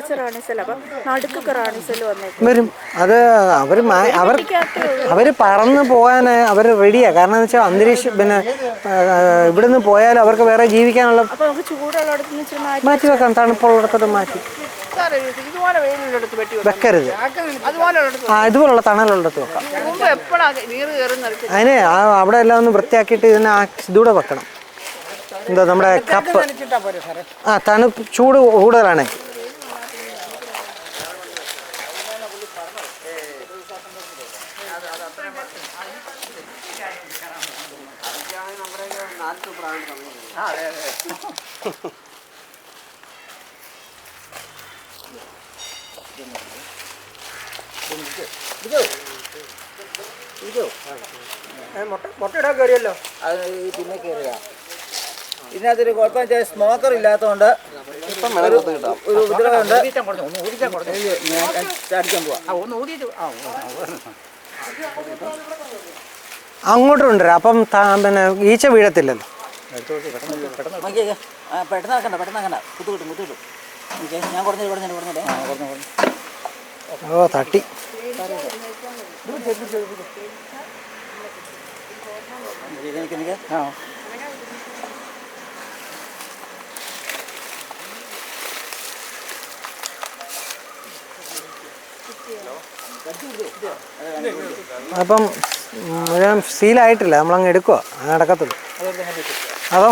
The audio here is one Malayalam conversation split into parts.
അപ്പം നടുക്കൊക്കെ വന്നേക്കും. വരും. അത് അവർ അവർ അവർ പറന്ന് പോകാൻ അവർ റെഡിയാണ് കാരണം എന്ന് വെച്ചാൽ അന്തരീക്ഷം പിന്നെ ഇവിടെ ഇവിടുന്ന് പോയാൽ അവർക്ക് വേറെ ജീവിക്കാനുള്ള അപ്പൊ നമുക്ക് ചൂടുള്ളിടത്ത് നിന്ന് ഇച്ചിരി മാറ്റി മാറ്റി വെക്കാം. തണുപ്പുള്ളിടത്തോട്ട് മാറ്റി. വെക്കരുത്. ആ ഇതുപോലുള്ള തണലുള്ളിടത്ത് വെക്കാം. അതിന് അവിടെ എല്ലാം ഒന്ന് വൃത്തിയാക്കിയിട്ട് ഇതിനെ ആ ഇതൂടെ വെക്കണം. എന്താ നമ്മുടെ കപ്പ് ആ തണുപ്പ് ചൂട് കൂടുതലാണ്. മുട്ടയിടാൻ കയറിയല്ലോ അത് പിന്നെ കയറുക ഇതിനകത്തൊരു കുഴപ്പം വെച്ചാൽ സ്മോക്കർ ഇല്ലാത്തതുകൊണ്ട് ഒരു ഒരു ഉപദ്രവമുണ്ട് ഞാൻ അടിക്കാൻ പോവാം. അങ്ങോട്ട് കൊണ്ടുവരാം അപ്പം പിന്നെ ഈച്ച വീഴത്തില്ലല്ലോ. പെട്ടെന്ന് ആക്കണ്ട പെട്ടെന്ന് ആക്കണ്ട കുത്തു കിട്ടും കുത്തു കിട്ടും ഓക്കെ ഞാൻ കുറഞ്ഞത് കുറഞ്ഞു കുറഞ്ഞില്ലേ ആ കുറഞ്ഞു കുറഞ്ഞു. ഓ തട്ടി. ആ. അപ്പം മുഴുവൻ സീലായിട്ടില്ല. നമ്മളങ്ങ് എടുക്കുക അങ്ങ് നടക്കത്തുള്ളൂ. അതോ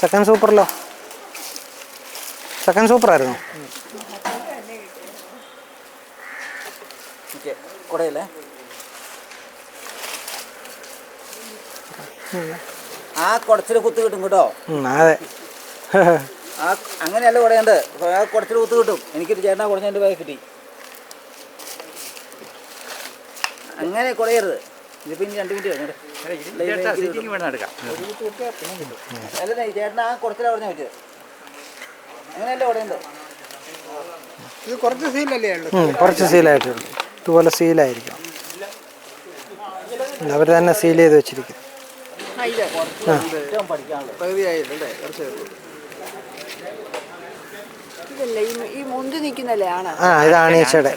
സെക്കൻഡ് സൂപ്പറിലോ സെക്കൻഡ് സൂപ്പറായിരുന്നു ആയിരുന്നു. കുടയല്ലേ ആ കുടച്ചിൽ കുത്ത് കിട്ടും കേട്ടോ. അതെ. ആ അങ്ങനെയല്ല കുടയുണ്ട് ആ കുടച്ചിൽ കുത്ത് കിട്ടും. എനിക്കൊരു ചേട്ടനാ കുടഞ്ഞതിന്റെ ബാഗ് കിട്ടി. അങ്ങനെ കുടയരുത്. ഇതിപ്പോ ഇനി രണ്ട് മിനിറ്റ് അല്ല ആ അങ്ങനെയല്ല ഇത് കുറച്ച് സീലല്ലേ കുറച്ച് സീലായിട്ടുണ്ട് ഇതുപോലെ സീലായിരിക്കും അവർ തന്നെ സീൽ ചെയ്ത് വെച്ചിരിക്കും ഇതല്ല ഈ മുന്തി നിൽക്കുന്നല്ലേ ആണ്? ആ ഇതാണ് ഈച്ചയുടെ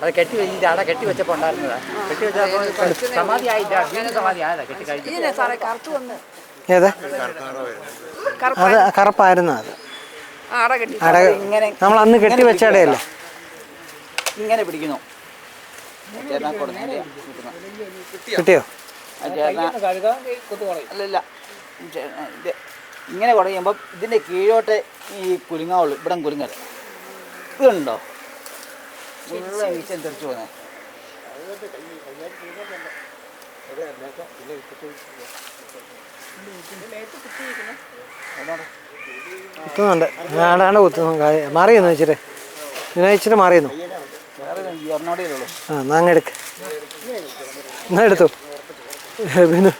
അത് കെട്ടി വെച്ചിട്ട് അവിടെ കെട്ടി വെച്ചപ്പോൾ ഉണ്ടായിരുന്നതാ. കെട്ടി വെച്ചപ്പോൾ സമാധി ആയില്ല വീണ്ടും സമാധി ആയതാ കെട്ടി കഴിഞ്ഞു ഏത്? അത് കറുപ്പായിരുന്നു അത്. കെട്ടി. അട ഇങ്ങനെ നമ്മൾ അന്ന് കെട്ടി വെച്ചടയല്ലേ ഇങ്ങനെ പിടിക്കുന്നു. കിട്ടിയോ? അല്ലല്ല. ഇങ്ങനെ കുടയുമ്പോൾ ഇതിന്റെ കീഴോട്ട് ഈ കുലുങ്ങാവുള്ളൂ ഇവിടെ കുലുങ്ങൽ ഇതുണ്ടോ? മുഴുവൻ പോകുന്നത് കുത്തുന്നുണ്ട് ആടാണ്ട് കുത്തുന്നു. മാറിയെന്ന് ഇച്ചിരി? ഇതിനെ ഇച്ചിരി മാറിയെന്നു? ആ എന്നാ അങ്ങ് എടുക്ക്. എന്നാ എടുത്തു? പിന്നെ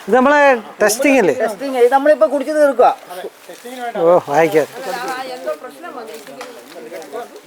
ഇത് നമ്മളെ ടെസ്റ്റിംഗ് അല്ലേ? ടെസ്റ്റിംഗ് നമ്മളിപ്പോ കുടിച്ചു തീർക്കുക ഓ വായിക്കാം എന്തോ പ്രശ്നം വന്നു കയ്യാണ്ട് കണ്ടോ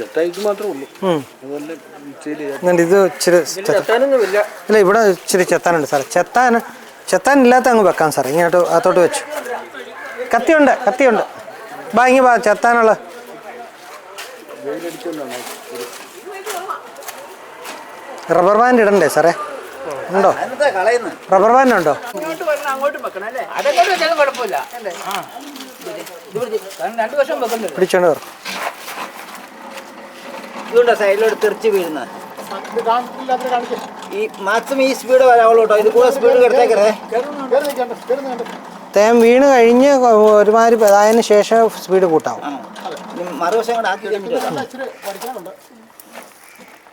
ജട്ടായിട്ട് മാത്രമേ ഉള്ളൂ. നമ്മുടെ കത്തി ഇത് ഇച്ചിരി ഇല്ല ഇവിടെ ഇച്ചിരി ചെത്താനുണ്ട് സാറേ. ചെത്താൻ ചെത്താൻ ഇല്ലാത്ത അങ്ങ് വെക്കാം സാറേ. ഇങ്ങോട്ട് അകത്തോട്ട് വെച്ചു. കത്തിയുണ്ട് കത്തിയുണ്ട്. ബാ ഇങ്ങ് ബാ ചെത്താനുള്ള റബ്ബർ ബാൻഡ് ഇടണ്ടേ സാറേ? ഉണ്ടോ? റബ്ബർ ബാൻഡ് ഉണ്ടോ? പിടിച്ചോണ്ട് തേം ഇതുകൊണ്ടോ സൈഡിലോട്ട് തെറിച്ച് വീഴുന്നത് ഇത് ഈ മാക്സിമം ഈ സ്പീഡ് വരാവുള്ളൂ കേട്ടോ. ഇത് കൂടെ സ്പീഡ് തേൻ വീണ് കഴിഞ്ഞ് ഒരുമാതിരി അതായതിനു ശേഷം സ്പീഡ് കൂട്ടാവും മറുവശം കൂടെ ആക്കി കഴിഞ്ഞിട്ട് അല്ല, ഇച്ചിരി പഠിക്കാനുണ്ട് അത് കുറച്ച് നാൾ എടുക്കും തന്നെ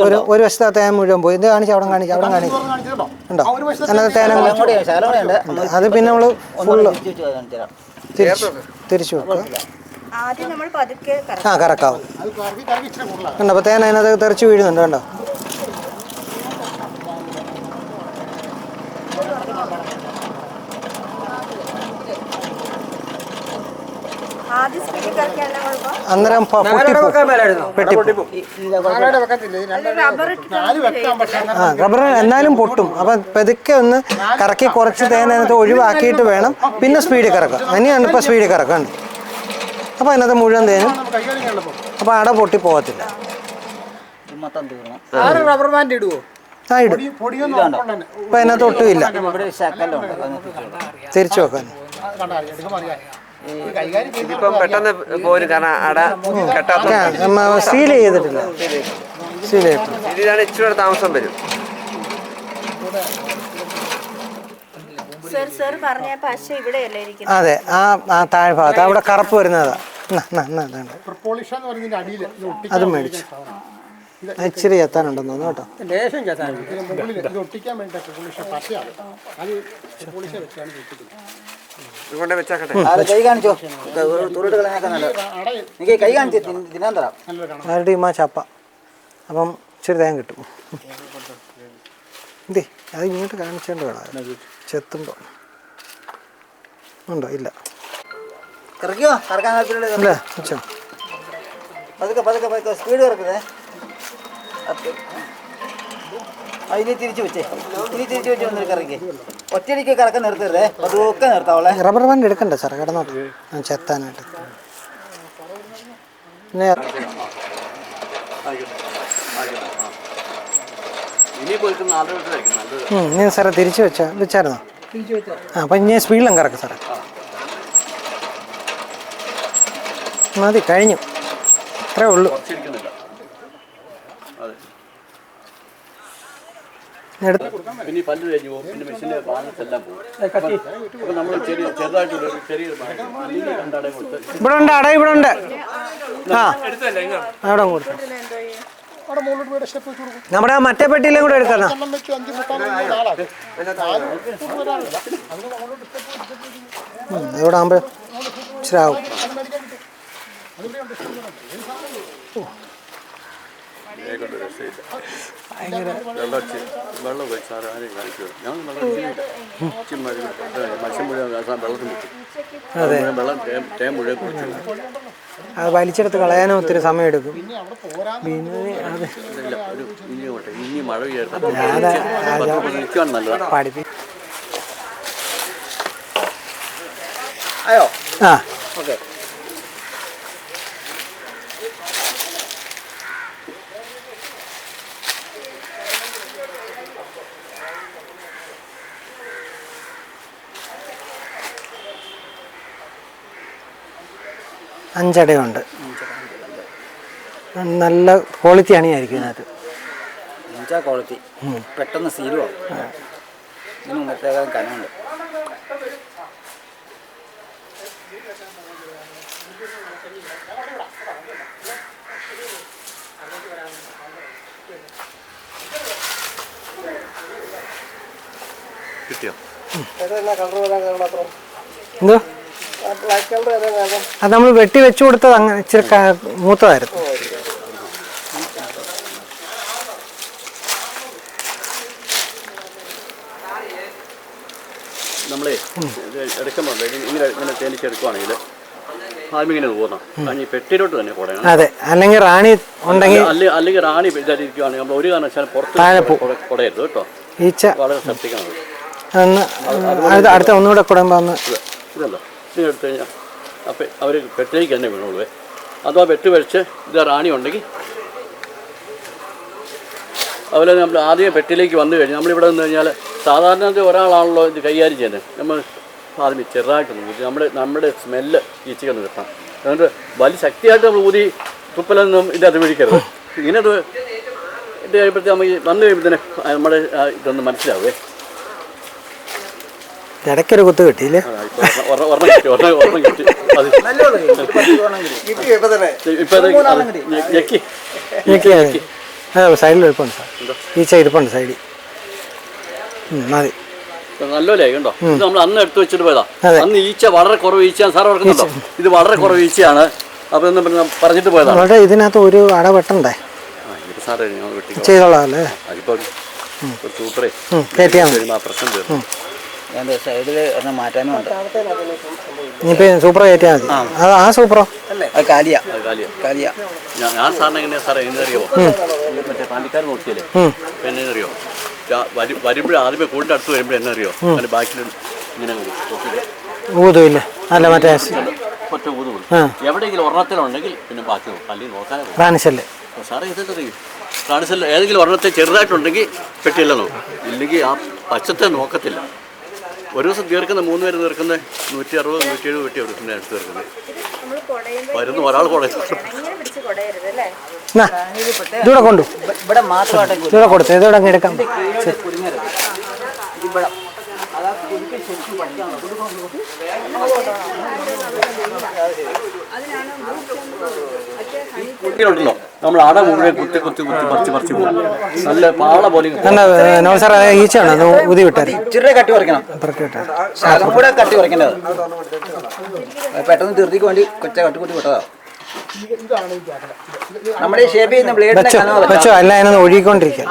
ഒരു ഒരു വശത്തെ തേൻ മുഴുവൻ പോയി. ഇത് കാണിച്ച് അവിടെ കാണിച്ച് അവിടെ കാണിച്ച്. ഉണ്ടോ? തേന ഉണ്ട് അത് പിന്നെ നമ്മൾ ഫുള്ള് തിരിച്ച് തിരിച്ചു വെക്കുക ആ കറക്കാവും കണ്ടോ? അപ്പോൾ തേൻ അതിനകത്ത് തെറിച്ച് വീഴുന്നുണ്ട് കണ്ടോ ആദ്യം സ്പീഡിൽ കറക്കിയല്ല കുഴപ്പം അന്നേരം പ- പൊട്ടിപ്പോവും. പെട്ടിപ്പോവും ഈ- ഇല്ല, കുഴപ്പമില്ല. താഴെ വെക്കത്തില്ല ഇത് രണ്ട് റബ്ബർ എന്നാലും പൊട്ടും. അപ്പൊ പെതുക്കെ ഒന്ന് കറക്കി കുറച്ച് തേൻ അതിനകത്ത് ഒഴിവാക്കിയിട്ട് വേണം. പിന്നെ സ്പീഡിൽ കറക്കാം. അതിനെയാണ് ഇപ്പൊ സ്പീഡിൽ കറക്കാൻ അപ്പൊ അതിനകത്ത് മുഴുവൻ തേനും അപ്പൊ അപ്പോൾ അട പൊട്ടി പോകത്തില്ല റബ്ബർ ബാൻഡ് ഇടുവോ? ആ ഇടും. അപ്പോൾ അതിനകത്ത് ഒട്ടുമില്ല. തിരിച്ചു വെക്കാൻ. കണ്ടാ എടുക്കുമ്പോൾ അറിയാം ഇത് കൈകാര്യം ചെയ്ത് ഇപ്പം പെട്ടെന്ന് പോരും കാരണം അട കെട്ടാത്ത സീൽ ചെയ്തിട്ടില്ല. സീൽ ചെയ്തിട്ടില്ല ഇതിലാണ് ഇച്ചിരി താമസം വരും. അതെ ആ ആ താഴ്ഭാഗത്ത് അവിടെ കറുപ്പ് വരുന്നതാ. അത് മേടിച്ചു. ഇച്ചിരി എത്താനുണ്ടെന്ന് തോന്നുന്നു കേട്ടോ. ഇതുകൊണ്ട് വെച്ചാക്കട്ടെ. കൈ കാണിച്ചോ? തുരുട്ട് കളയാനൊക്കെ നല്ലത് അട എനിക്ക് കൈ കാണിച്ച് തിന്ന- തിന്നാൻ തരാം. നല്ലൊരു കാണാം ആരുടെ ടീമാ ചപ്പ? അപ്പം ഇച്ചിരി തേൻ കിട്ടും. ഇതേ അത് ഇങ്ങോട്ട് കാണിച്ചേണ്ട വേണം. ചെത്തുമ്പോൾ ഉണ്ടോ? ഇല്ല. ഇറക്കിയോ ഇറക്കാൻ താല്പര്യമുള്ളത് അല്ലേ വെച്ചോ. പതുക്കെ പതുക്കെ പതുക്കെ. സ്പീഡ് ഇറക്കുന്നേ ഇനി തിരിച്ചു വെച്ചേ. ഇനി തിരിച്ചു വെച്ച് വന്നിട്ട് കറക്കി ഒറ്റയടിക്ക് കറക്കം നിർത്തരുതേ. പതുക്കെ നിർത്താവളെ റബ്ബർ ബാൻഡ് എടുക്കണ്ട സാർ കിടന്നോട്ടെ ഞാൻ ചെത്താനായിട്ട്. സാറേ തിരിച്ചു വെച്ച വെച്ചായിരുന്നോ? ആ അപ്പം ഇനി സ്പീഡിലും കറക്കും സാറേ. മതി കഴിഞ്ഞു. അത്രേ ഉള്ളൂ. പിന്നെ ഈ പല്ല് കഴിഞ്ഞു പോകും. പിന്നെ മെഷീന്റെ ബാലൻസ് എല്ലാം പോകും. അപ്പോൾ നമ്മൾ ചെറിയ ഇവിടെ ഉണ്ട് അട ഇവിടെ ഉണ്ട്. ആ. അവിടെ കൊടുത്തു. നമ്മുടെ ആ മറ്റേ പെട്ടിയിലും കൂടെ എടുക്കണം ഇവിടെ ആകുമ്പോൾ ഇച്ചിരി ആവും. കൊണ്ട് രക്ഷയില്ല. വെള്ളം വെള്ളം സാറ് ആരെയും കാണിച്ചു ഞങ്ങൾ വെള്ളം മത്സ്യം മുഴുവൻ ആ വെള്ളത്തിൽ മുക്കും വെള്ളം തേൻ തേൻ മുഴുവൻ കുടിച്ചു അത് വലിച്ചെടുത്ത് കളയാനും ഒത്തിരി സമയം എടുക്കും ഇനി മഴ പഠിപ്പി ആ. ഓക്കെ. അഞ്ചടയുണ്ട്. നല്ല ക്വാളിറ്റി അണിയായിരിക്കും ഇതിനകത്ത്. എന്നുവെച്ചാൽ ക്വാളിറ്റി പെട്ടെന്ന് സീലുവാ ഇതിന് മുമ്പത്തേക്കാളും കനമുണ്ട്. കിട്ടിയോ? എന്തോ? അത് നമ്മൾ വെട്ടി വെച്ചു കൊടുത്തത് അങ്ങനെ ഇച്ചിരി മൂത്തതായിരുന്നു. നമ്മളെ ഇങ്ങനെ ഇങ്ങനെ തേനിച്ചെടുക്കുവാണെങ്കിൽ ആദ്യം ഇങ്ങനെ പോകണം കാരണം ഈ പെട്ടിയിലോട്ട് തന്നെ പോടണം. അതെ അല്ലെങ്കിൽ റാണി ഉണ്ടെങ്കിൽ അല്ലെങ്കിൽ റാണി ഇതായിരിക്കുവാണെങ്കിൽ നമ്മൾ ഒരു കാരണവശാലും പുറത്ത് കൊടയരുത് കേട്ടോ. ഈച്ച. വളരെ ശ്രദ്ധിക്കണം. അടുത്ത ഒന്നുകൂടെ കുടുംബം ഇതല്ലോ? ഇത് എടുത്തു കഴിഞ്ഞാൽ അപ്പം അവർ വെട്ടിലേക്ക് തന്നെ വീണുള്ളൂ അഥവാ വെട്ട് വെച്ച് ഇത് റാണി ഉണ്ടെങ്കിൽ അതുപോലെ നമ്മൾ ആദ്യം പെട്ടിലേക്ക് വന്നു കഴിഞ്ഞാൽ നമ്മളിവിടെ നിന്ന് കഴിഞ്ഞാൽ സാധാരണ ഇത് ഒരാളാണല്ലോ ഇത് കൈകാര്യം ചെയ്യുന്നത്. നമ്മൾ ആദ്യം ചെറുതായിട്ടൊന്ന് ഊതി. നമ്മുടെ നമ്മുടെ സ്മെല്ല് ഈച്ചയ്ക്കൊന്ന് കിട്ടണം അതുകൊണ്ട് വലിയ ശക്തിയായിട്ട് നമ്മൾ ഊതി തുപ്പലൊന്നും ഇതിനകത്ത് പിടിക്കരുത്. ഇങ്ങനെ ഇട്ട് ഇത് കഴിയുമ്പോഴത്തേക്ക് നമുക്ക് വന്നു കഴിയുമ്പോഴത്തേന് നമ്മുടെ ഇതൊന്ന് മനസ്സിലാവേ ഇടയ്ക്കൊരു കുത്ത് കിട്ടിയില്ലേ ആ, ഇപ്പൊ ഒരെണ്ണം- ഒരെണ്ണം കിട്ടി ഒരെണ്ണം ഒരെണ്ണം കിട്ടി അത് ഇപ്പൊ അത് അത് ഞെ- ഞെക്കി കുത്ത് കിട്ടിയില്ലേ? സൈഡിൽ ഇരിപ്പുണ്ട് സാർ. ഈച്ച ഇരിപ്പുണ്ട് സൈഡിൽ. മതി. നല്ലപോലെ കണ്ടോ ഇത് നമ്മൾ അന്ന് എടുത്തു വെച്ചിട്ട് പോയതാ. അതെ. അന്ന് ഈച്ച വളരെ കുറവ് ഈച്ചയാണ്. സാർ ഓർക്കുന്നുണ്ടോ? ഇത് വളരെ കുറവ് ഈച്ചയാണ്. അപ്പൊ എന്ന് പറഞ്ഞ് പറഞ്ഞിട്ട് പോയതാണ് അവിടെ ഇതിനകത്ത് ഒരു അട വെട്ടണ്ടേ? ചെയ്തോളാം അല്ലേ? പ്രശ്നം തീർന്നു. ഞാൻ സൈഡിൽ ഒരെണ്ണം മാറ്റാനും ഉണ്ട്. ഇനിയിപ്പോൾ സൂപ്പർ കയറ്റിയാൽ മതി. അത് ആ സൂപ്പറോ അത് കാലിയ. അത് കാലിയാ. കാലിയ. ഞാൻ ഞാൻ സാറിന് എങ്ങനെയാ സാറേ എങ്ങനെയറിയോ മറ്റേ പാണ്ടിക്കാർ നോക്കിയല്ലേ? ഉം. എന്നെ അറിയോ വരുമ്പോഴേ ആദ്യമേ കൂടിന്റെ അടുത്ത് വരുമ്പോഴേ എന്നെ അറിയോ ബാക്കിൽ ഇങ്ങനെ ഊതുമില്ല അല്ല മറ്റേ ഒറ്റ. എവിടെയെങ്കിലും ഒരെണ്ണത്തിലുണ്ടെങ്കിൽ പിന്നെ ബാക്കി അല്ലെങ്കിൽ നോക്കാനേ പോകും റാണിശല്യം. സാറേ ഇതൊക്കെ അറിയും കാണിച്ചല്ലോ ഏതെങ്കിലും ഒരെണ്ണത്തെ ചെറുതായിട്ടുണ്ടെങ്കിൽ പെട്ടില്ല നോക്കും. ഇല്ലെങ്കിൽ ആ പച്ചത്തെ നോക്കത്തില്ല. ഒരു ദിവസം തീർക്കുന്ന മൂന്ന് പേര് തീർക്കുന്ന നൂറ്റി അറുപത് നൂറ്റി എഴുപത് പെട്ടി എടുക്കുന്ന അടുത്ത് തീർക്കുന്നത്. വരുന്ന ഒരാൾ ഇതൂടെ കൊണ്ടു. ഇവിടെ കൊടുത്തു ഇതൂടെ എടുക്കാം. ഇവിടെ ഉണ്ടല്ലോ നമ്മൾ അട മുഴുവൻ കുത്തി കുത്തി കുത്തി പറിച്ച് പറിച്ച് പോകും. നല്ല പാള പോലെ ഈച്ചയാണ്? ഊതി വിട്ടാരി ഇച്ചിരി കട്ടി വിട്ടാൽ ശകലം കൂടെ കട്ടി കുറയ്ക്കേണ്ടത് അത് പെട്ടെന്ന് ധൃതിക്ക് വേണ്ടി കൊച്ച കട്ടിക്കുട്ടി വിട്ടതാ. നമ്മുടെ ഷേപ്പ് ചെയ്യുന്ന ബ്ലേഡ് അല്ല അതിനൊന്ന് ഒഴുകിക്കൊണ്ടിരിക്കുക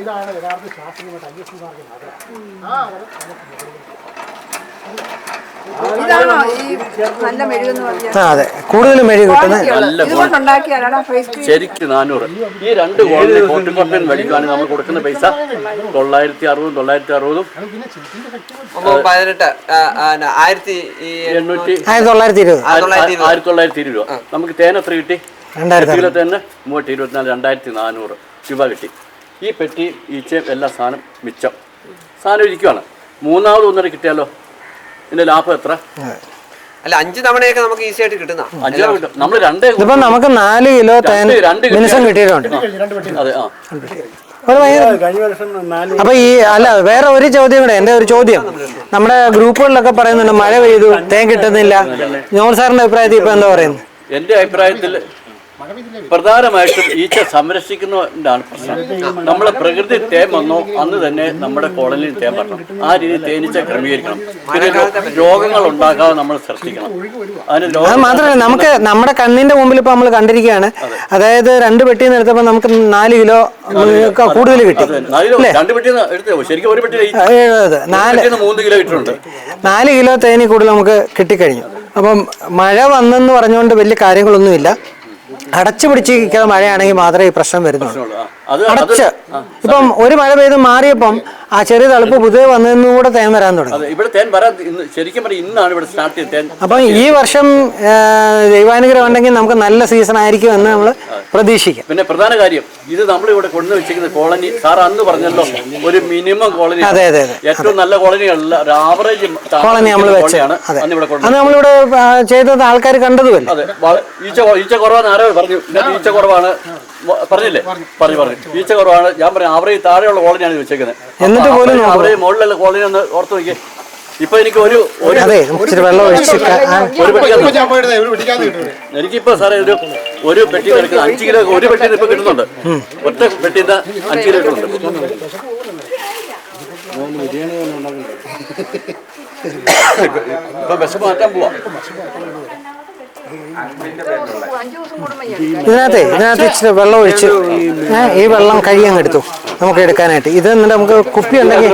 ഇതാണ് യഥാർത്ഥ ശാസ്ത്രീയമായിട്ട് അന്വേഷണമാർഗം ആ ഇതാണോ ഈ നല്ല മെഴുകെന്ന് പറഞ്ഞാൽ ആ അതെ. കൂടുതൽ മെഴുകി കിട്ടുന്ന നല്ല ഇതുകൊണ്ടുണ്ടാക്കിയാലാണോ ഫേസ് ക്രീം ശരിക്കും നാനൂറ്. ഈ രണ്ട് കോളിന് കോട്ടും കോട്ടയും മേടിക്കുവാണെങ്കിൽ നമ്മൾ കൊടുക്കുന്ന പൈസ. തൊള്ളായിരത്തി അറുപതും തൊള്ളായിരത്തി അറുപതും. അപ്പൊ പതിനെട്ട് ആ, ആ, ന- ആയിരത്തി ഈ എണ്ണൂറ്റി ആയിരത്തി തൊള്ളായിരത്തി ഇരുപത്. ആയിരത്തി ആയിരത്തി തൊള്ളായിരത്തി ഇരുപത് രൂപ. നമുക്ക് തേൻ എത്ര കിട്ടി? രണ്ടായിരത്തി കിലോ തേന് മൂവായിരത്തി ഇരുപത്തിനാല് രണ്ടായിരത്തി നാനൂറ് രൂപ കിട്ടി. ഈ പെട്ടി ഈച്ചയും എല്ലാ സാധനം മിച്ചം. സാധനം ഇരിക്കുവാണ്. മൂന്നാമത് ഒന്നര കിട്ടിയാലോ? ഇതിന്റെ ലാഭം എത്ര? അല്ല അഞ്ച് തവണയൊക്കെ നമുക്ക് ഈസി ആയിട്ട് കിട്ടുന്ന കിട്ടും. നമ്മൾ രണ്ട് ഇതിപ്പോ നമുക്ക് നാല് കിലോ തേൻ രണ്ട് കിട്ടിയാൽ- മിനിസം കിട്ടിയിട്ടുണ്ട്. അതെ ആ. ഒരു ഭയങ്കര അപ്പൊ ഈ അല്ല വേറെ ഒരു ചോദ്യം കൂടെ എന്റെ ഒരു ചോദ്യം. നമ്മുടെ ഗ്രൂപ്പുകളിലൊക്കെ പറയുന്നുണ്ട് മഴ പെയ്തു തേൻ കിട്ടുന്നില്ല. ജോൺ സാറിന്റെ അഭിപ്രായത്തിൽ ഇപ്പൊ എന്താ പറയുന്നത്? എന്റെ അഭിപ്രായത്തിൽ പ്രധാനമായിട്ടും ഈച്ച സംരക്ഷിക്കുന്നതാണ് പ്രശ്നം. നമ്മളെ പ്രകൃതി തേൻ വന്നോ അന്ന് തന്നെ നമ്മുടെ കോളനിയിൽ തേൻ പറ്റണം ആ രീതി തേനീച്ച ക്രമീകരിക്കണം. പിന്നെ രോഗങ്ങൾ ഉണ്ടാകാതെ നമ്മൾ ശ്രദ്ധിക്കണം. അതിന് അത് രോഗം മാത്രമല്ല നമുക്ക് നമ്മുടെ കണ്ണിന്റെ മുമ്പിൽ ഇപ്പൊ നമ്മൾ കണ്ടിരിക്കുകയാണ്. അതായത് രണ്ട് പെട്ടി എടുത്തപ്പോ നമുക്ക് നാല് കിലോ കൂടുതൽ കിട്ടി. നാല് കിലോ തേനി കൂടുതൽ നമുക്ക് കിട്ടിക്കഴിഞ്ഞു. അപ്പം മഴ വന്നെന്ന് പറഞ്ഞുകൊണ്ട് വലിയ കാര്യങ്ങളൊന്നുമില്ല. അടച്ചു പിടിച്ചിരിക്കുന്ന മഴയാണെങ്കിൽ മാത്രമേ ഈ പ്രശ്നം വരുന്നുള്ളൂ. അടച്ച്. ഇപ്പം ഒരു മഴ പെയ്ത് മാറിയപ്പം ആ ചെറിയ തളുപ്പ് പുതിയ വന്നതെന്നും കൂടെ തേൻ വരാൻ തുടങ്ങി അപ്പം ഈ വർഷം ദൈവാനുഗ്രഹം ഉണ്ടെങ്കിൽ നമുക്ക് നല്ല സീസൺ ആയിരിക്കും എന്ന് നമ്മൾ പ്രതീക്ഷിക്കാം. പിന്നെ പ്രധാന കാര്യം ഇത് നമ്മൾ ഇവിടെ കൊണ്ടു വെച്ചിരിക്കുന്ന കോളനി സാർ അന്ന് പറഞ്ഞല്ലോ ഒരു മിനിമം കോളനി അതെ, അതെ. ഏറ്റവും നല്ല കോളനിയല്ല ഒരു ആവറേജ് കോളനി നമ്മൾ വെച്ചാണ് കോളനിയാണ് അന്ന് ഇവിടെ കൊണ്ടു നമ്മളിവിടെ ചെയ്തത് ആൾക്കാർ കണ്ടതുമല്ല? അതെ. ഈച്ച കുറവാണ് ഈച്ച കുറവാണ് ആരോ പറഞ്ഞു. ഈച്ച കുറവാണ്. പറഞ്ഞില്ലേ? പറഞ്ഞു. പറഞ്ഞു ഈച്ച കുറവാണ്. ഞാൻ പറഞ്ഞു ആവറേജ് താഴെയുള്ള കോളനിയാണ് വെച്ചേക്കുന്നത്. എന്നിട്ട് പോലും. ആവറേജ് മുകളിലുള്ള കോളനി ഒന്ന് ഓർത്ത് നോക്കിയേ. ഇപ്പൊ എനിക്ക് ഒരു ഒരു അതെ ഇച്ചിരി വെള്ളം ഒഴിച്ച് ഒരു പെട്ടി ഇപ്പൊ ഞാൻ പോയിട്ട് ഒരു പിടിക്കാതെ കിട്ടും എനിക്കിപ്പോ സാറേ ഒരു ഒരു പെട്ടി കിടക്കുന്നത് അഞ്ച് കിലോ ഒരു പെട്ടി ഇപ്പൊ കിട്ടുന്നുണ്ട്. ഒറ്റ പെട്ടിന്റെ അഞ്ച് കിലോ കിട്ടുന്നുണ്ട് ഇപ്പൊ വിശപ്പ് മാറ്റാൻ പോവാ. ഇതിനകത്ത് ഇതിനകത്തെ ഇച്ചിരി വെള്ളം ഒഴിച്ച് ഈ വെള്ളം കഴിയാൻ എടുത്തു. നമുക്ക് എടുക്കാനായിട്ട്. ഇത് എന്നിട്ട് നമുക്ക് കുപ്പി ഉണ്ടെങ്കിൽ